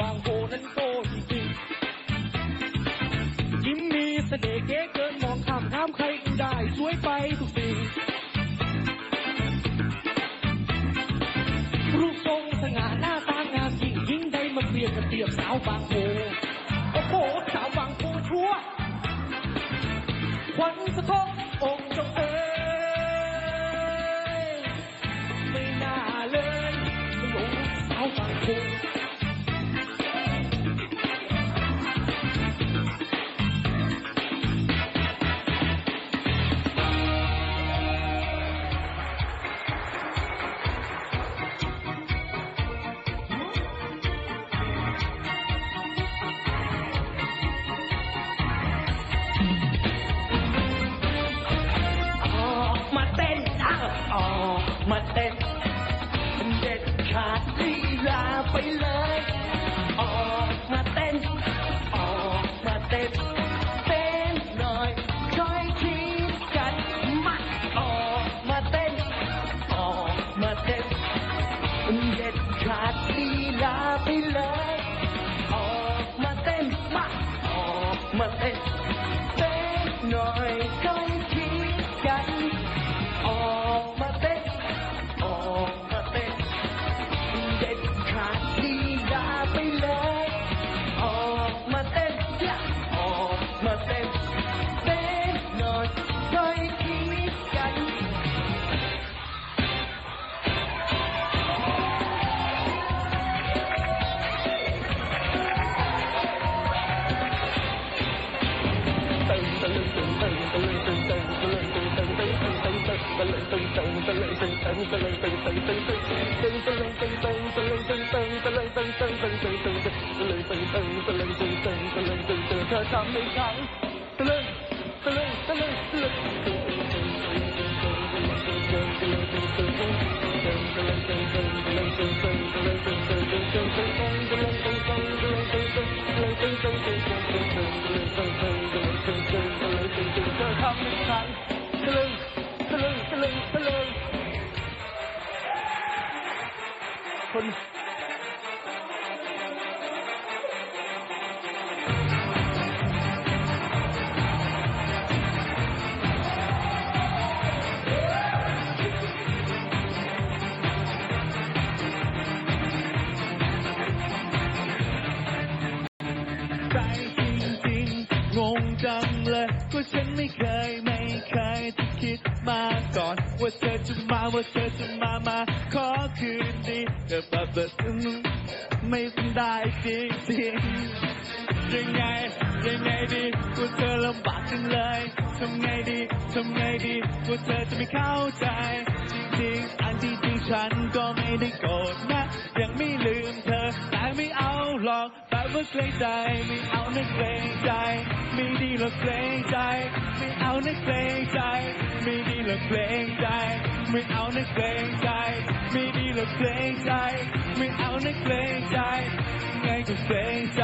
บางโพนั้นโตจริงยิ้มมีเสน่ห์เก๋เกินมองข้ามข้ามใครก็ได้สวยไปทุกสิ่งรูปทรงสง่าหน้าตางามยิ่งยิ่งได้มาเปรียบกับเปียบสาวบางโพโอ้โหสาวบางโพชัวควันสะท้อนองค์จงเอ๋ยไม่น่าเลยหลงสาวบางโพ มาเต้นเด็ดขาดลีลาไปเลย ออกมาเต้น ออกมาเต้นเต้นหน่อยช่วยคิดกันมาออกมาเต้น ออกมาเต้นเด็ดขาดลีลาไปเลย เธอทำให้ฉันตะลึงตะลึงตะลึงตะลึงเธอทำให้ฉันตะลึงตะลึงตะลึงตะลึงคน ว่าฉันไม่เคยไม่เคยที่คิดมาก่อน ว่าเธอจะมาว่าเธอจะมามาขอคืนดีแต่แบบแบบไม่ได้จริงจริงยังไงยังไงดีว่าเธอลำบากจังเลยทำไงดีทำไงดีว่าเธอจะไม่เข้าใจ จริงๆอันที่จริงฉันก็ไม่ได้โกรธนะ ยังไม่ลืมเธอแต่ไม่เอาหรอกแบบว่าเกรงใจไม่เอานะเกรงใจ ไม่ดีหรอกเกรง ใจ ไม่เอานะเกรงใจ ไม่ดีหรอกเกรงใจ ไม่เอานะเกรงใจ ไม่ดีหรอกเกรงใจ ไม่เอานะเกรงใจ ไงก็เกรงใจ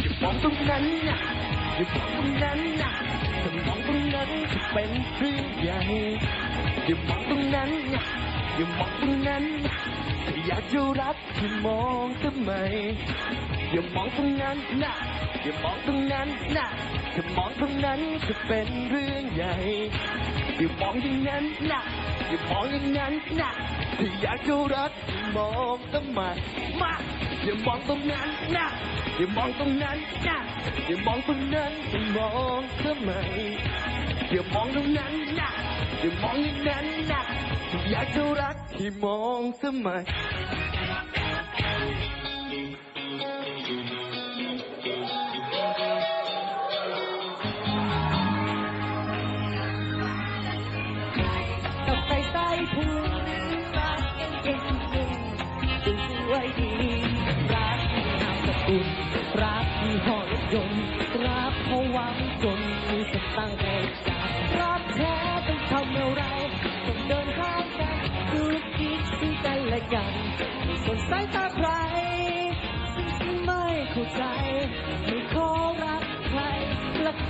อย่ามองตรงนั้นนะอย่ามองตรงนั้น จะเป็นเรื่องใหญ่อย่ามองตรงนั้นนะอย่ามองตรงนั้นนะถ้าอยากจะรักให้มองทำไมอย่ามองตรงนั้นนะอย่ามองตรงนั้นนะถ้ามองตรงนั้นจะเป็นเรื่องใหญ่อย่ามองอย่างนั้นนะอย่ามองอย่างนั้นนะถ้าอยากจะรักให้มองทำไมมาอย่ามองตรงนั้นนะอย่ามองตรงนั้นนะอย่ามองตรงนั้นจะมองทำไม อย่ามองตรงนั้นนะอย่ามองอย่างนั้นนะอยากจะรักที่มองทำไมกับใส่ใส่ผู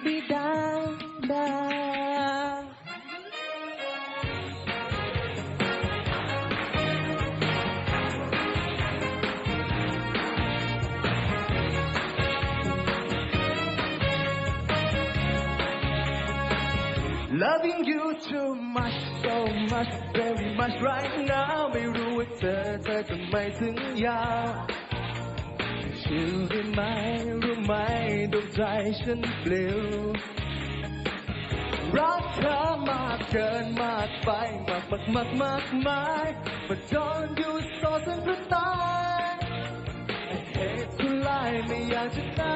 da da da da di da di da di da di di da da ดาดีดาดีดาดีดาดีดีดาดาดีดาดีดาดีดาดาดาดาดีดาดา Loving you too much so much very much right now ไม่รู้ว่าเธอเธอทำไมถึงยาว ชื่อได้ไหมรู้ไหมดวงใจฉันปลิวรักเธอมากเกินมากไปมากมากมากมากมายมาจนอยู่ต่อจนเธอตายเหตุทุลายไม่อยากจะน้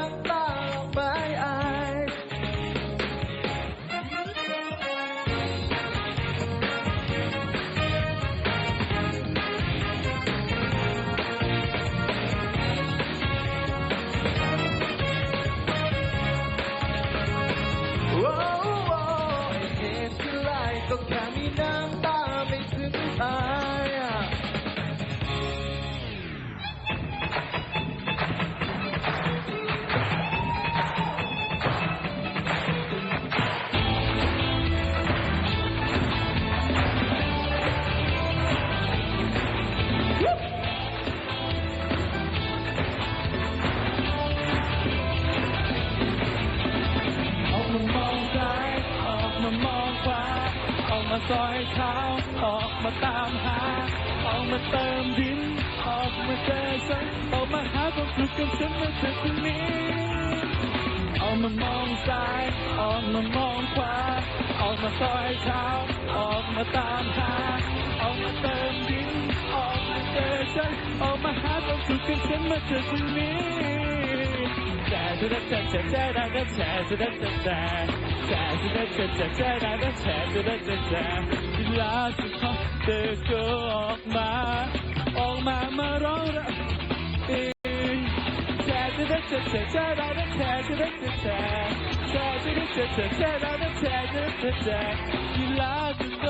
ซอยเท้าออกมาตามหาออกมาเติมดิน ออกมาเจอฉันออกมาหาความสุขกับฉันมาเจอคนนี้ออกมามองซ้าย ออกมามองขวา ออกมาซอยเท้าออกมาตามหาออกมาเติมดิน ออกมาเจอฉันออกมาหาความสุขกับฉันมาเจอคนนี้ ยเธอก็ออกมาอ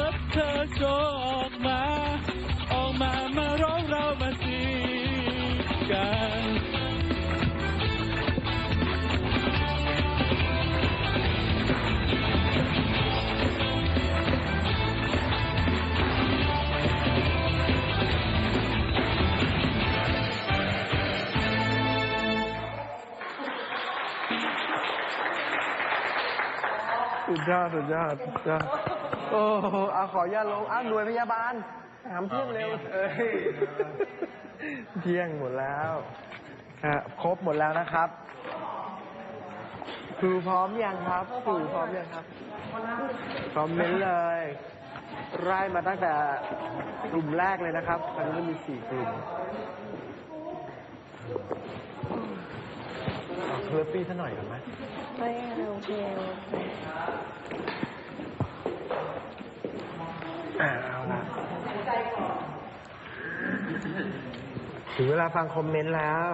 อ ยอดสุดยอดสุดยอดโอ้โหเอาขออย่าตลงอ้าวหน่วยพยาบาลถามเที่ยงเร็วเอ้ยเที่ยงหมดแล้วอะครบหมดแล้วนะครับครูพร้อมยังครับครูพร้อมยังครับพร้อมเม้นเลยไล่มาตั้งแต่กลุ่มแรกเลยนะครับตอนนี้มีสี่กลุ่ม เอาเคลือปี้ซะหน่อยกันไหมไม่โอเคโอเคอ่าเอาละถึงเวลาฟังคอมเมนต์แล้ว